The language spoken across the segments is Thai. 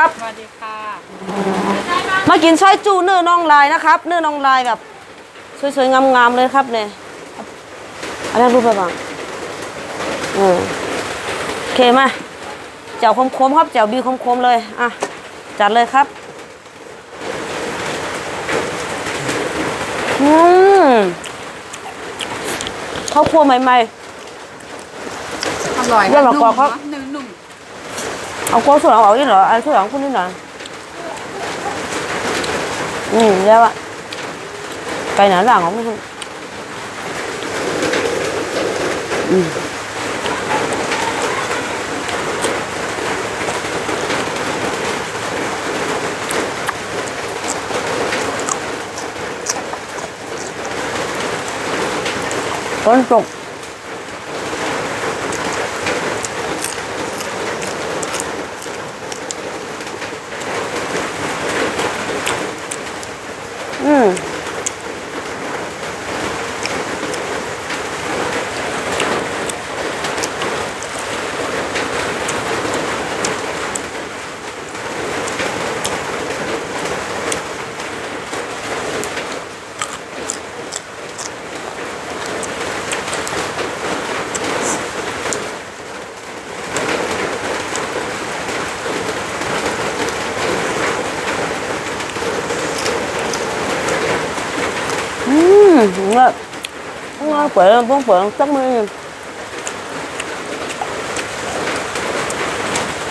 ครับสวัสดีค่ะมากินซอยจูเนื้อน่องลายนะครับ เนื้อน่องลายแบบสวยๆงามๆเลยครับเนี่ยอันนี้รูปไปบ้างเออโอเคมาเจ้าคมๆครับเจ้าบีคมๆเลยอะจัดเลยครับอืมข้าวคั่วใหม่อร่อยเรื่องหรอกนุ่มครับเนอะนุ่ม ๆเอาคั่วส่วนเอาอีกเหรออันส่วนของ ngon phượng bông phở chắc mới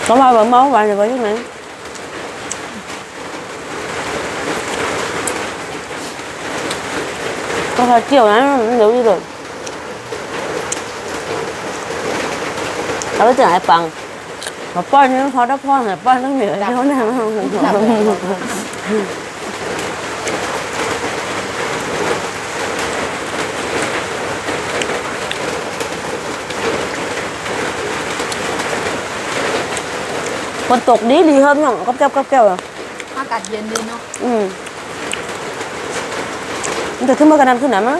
có bao bữa máu bạn rồi với chút này có phải chiều này nó nếu đi rồi đó là bằng mà bao nhiêu khó đắp hoa này bao nhiêu nhiều chỗ nào không นตกดีดีครับพี่น้องกับแก้วกับแก้วอะอากาศเย็นดีเนาะอืมมันจะขึ้นมากันนั้นขึ้นไหนมั้ง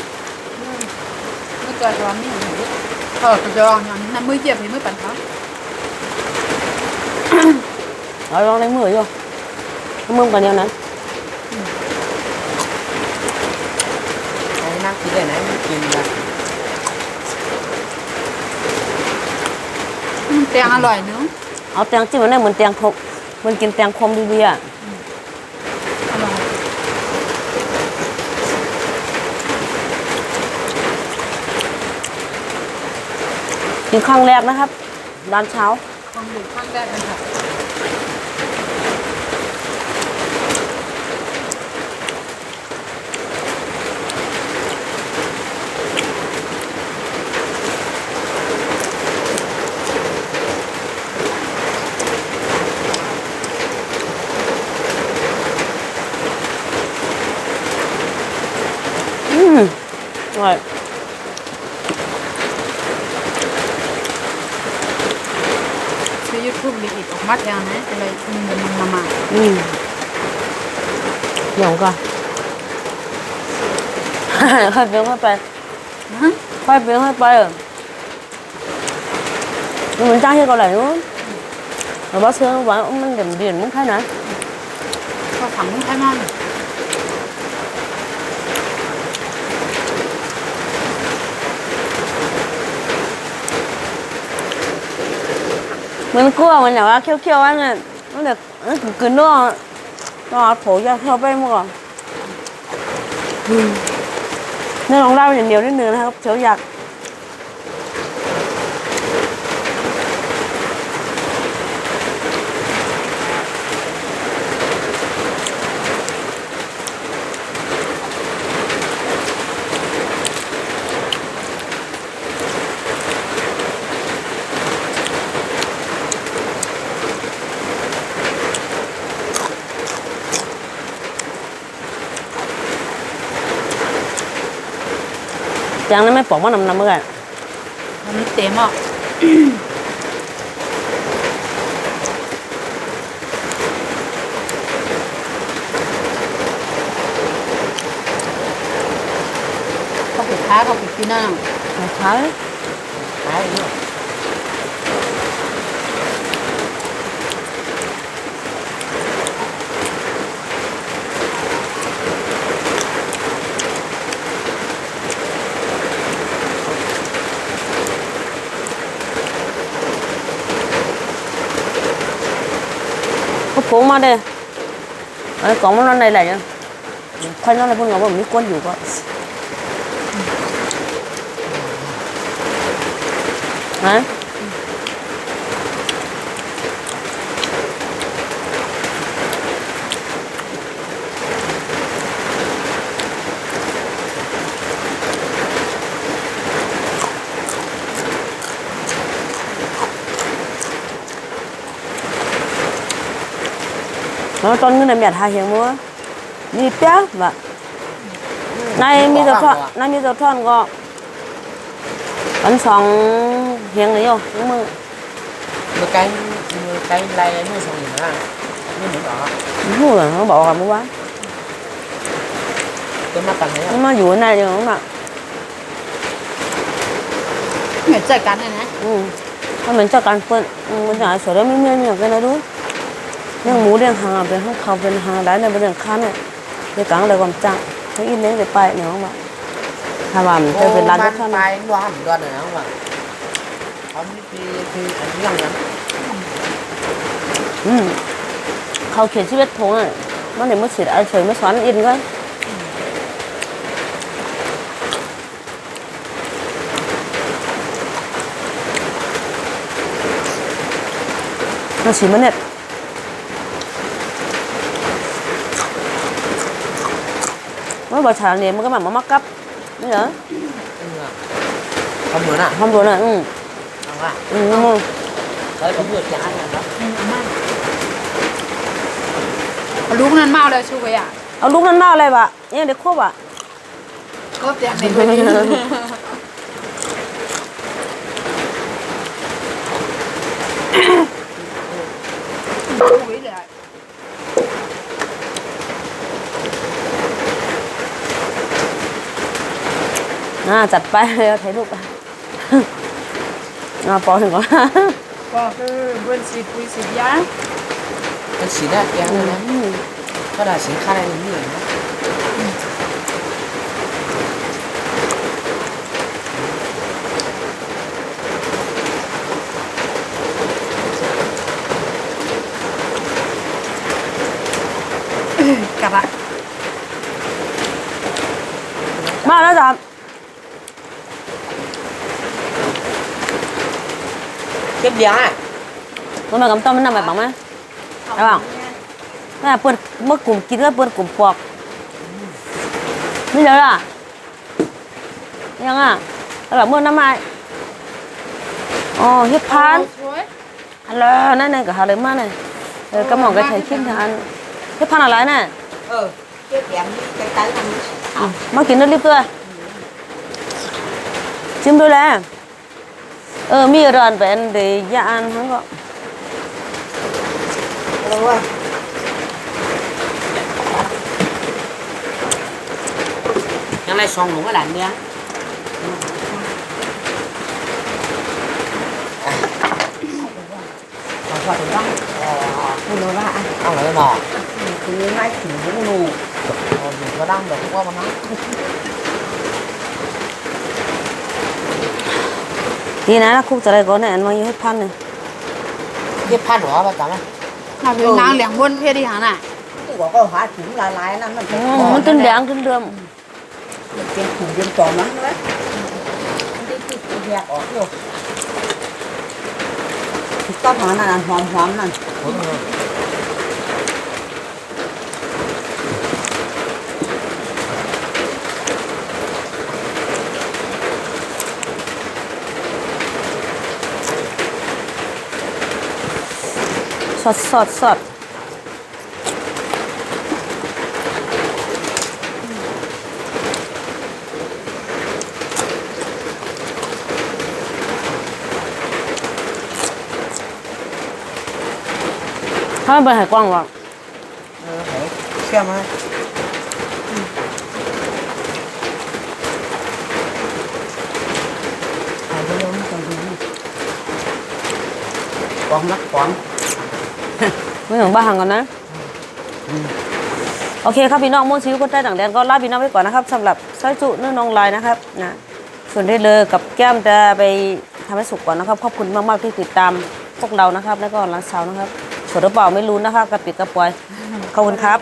ไม่เกิดร้อนนี่หนูเออกระจองอย่างน้ำมือเจ็บมือปั่นเขาเอาลองในมืออยู่มือกันเดียวนั้นไอ้นักกินเลยนะมันกินแบบอืมแตงอร่อยเนื้อะ เอาแตงจิ้มมันได้เหมือนแตงคมเหมือนกินแตงคมดีๆอะอร่อยกินครั้งแรกนะครับร้านเช้าความดูข้างแรกนะครับมอร่อย ซื้อยูทูบ มีอีกออกมัดยังนะอะไรมึงเดินมึงมามาอืมเดี๋ยวก่อนค่ เปลี่ยนค่อยไปฮะค่อยเปลี่ยนค่อยไปอะ mình trang cho cậu lại luôn rồi bác sướng bảo mình điểm điển muốn khai này ก็ถังมึงใช่ไหม mình cua mình nhỏ kêu kêu anh này nó được nó cứ cứ nó nó phổ ra theo bên mà còn nên lòng đau nhiều đến nữa นะครับเฉียวอยาก chẳng nó mới bỏ mất nằm nằm rồi มันนี้เต็มอะเขาไปค้าเขาไปกินน่ะ Mà thái ขายเนี่ย ก็ผงมาเด้ไอ้กล่องมันนอนในไหนเนี่ยใครนอนในพวกเราว่ามีก้นอยู่ก็ฮะ nó con người này mẹ hai hiền mua đi bé và nay mi giờ thon nay mi giờ thon gọ bánh sòng hiền này vô nhưng mà มือไกลมือไกลไรมือสองอย่างนะนี่เหมือนหรอ không là nó bỏ cả mua bán ตัวมาตังไหนอะ nhưng mà dù เรื่องหมูเรื่องหาเป็นห้องเขาเป็นหาหลายในเรื่องค้าเนี่ยเรื่องกังเลยความจังเขาอินเลี้ยงไปเนาะว่าถ้าว่ามันจะเป็นร้านที่ข้าวไในร้านก็เนาะว่าเขาไม่ปีคืออันนี้ยังนะอืมเขาเขียนชีวิตทงอะมันเนี่ยมื่อเสียอาเฉยไม่นสอนอินก็นี่ย？ Không rồi này ừ เอาว่า ừ đúng không เขาเขาเบื่อจ้าเนี่ยครับลูกนั้นเมาเลยช่วยอะเอาลูกนั้นมาอะไรบะยังเด็กควบอะก็เตียงในตัวนี้ช่วยเลย น่าจัดไปเลยเอาถ่ายรูปไปเอาปอถึงก่อนก็คือบนสีปุยสียาเป็นสีแดงแดงเลยนะก็ได้สินค้าอะไรนี่เหรอกลับอะมาแล้วจ้ะ เก็บเดียวอะ con mày cầm tao mới nằm mày bằng má Thấy không? Cái là bươn mất cùng kín cái bươn cùng bọc Bây giờ là ยังอะแล้วแบบเมื่อน้ำไม้อ๋อเฮ็ดพานช่วยอันละนั่นน่ะก็หาเลยมาน่ะเออกระหม่อมก็ใช้คิดทานเฮ็ดพานอะไรน่ะเออเก็บเดียวนี่ไกลไกลทำนี่มากินน้ำรีบตัวชิมดูแล เออมีร้านเป็นเดียานทั้งก็เอาว่ายังไงซองหลงก็หลานเนี่ยขอขอถึงบ้างอ๋อไม่รู้ว่าเอาเลยห นอคือง่ายถึงรู้นูอ๋ออยู่ก็ดังแบบพวกมันนะดีนะคุกจะได้ก่อนเนี่ยอันมาอยู่เฮ็ดพันเนี่ยเก็บพันหัวประจำนะมาเป็นนางเหลียงบนเพศที่หาน่ะที่บอกว่าหาถุงละลายนั่นมันอืมมันตึ้นแดงตึ้นเดิมเป็นถุงเย็นต่อมั้งเลยมันได้ติดแยกออกอยู่ก็หอมนั่นหอมหอมนั่น สดสดสดถ้ามันเป็นไห่กว้างว่ะเออเชื่อไหมขายไปแล้วมันจะดีกองนักกอง ไม่ถึงบ้านก่อนนะ โอเคครับพี่น้องมุ่งชีวิตคนใต้ต่างแดนก็ลาพี่น้องไปก่อนนะครับสำหรับสร้อยจุนน้องลายนะครับนะส่วนได้เลยกับแก้มจะไปทำให้สุกก่อนนะครับขอบคุณมากๆที่ติดตามพวกเรานะครับ แล้วก็ร้านสาวนะครับชสดหรือเปล่าไม่รู้นะคะกระปิดกระปวยขอบคุณครับ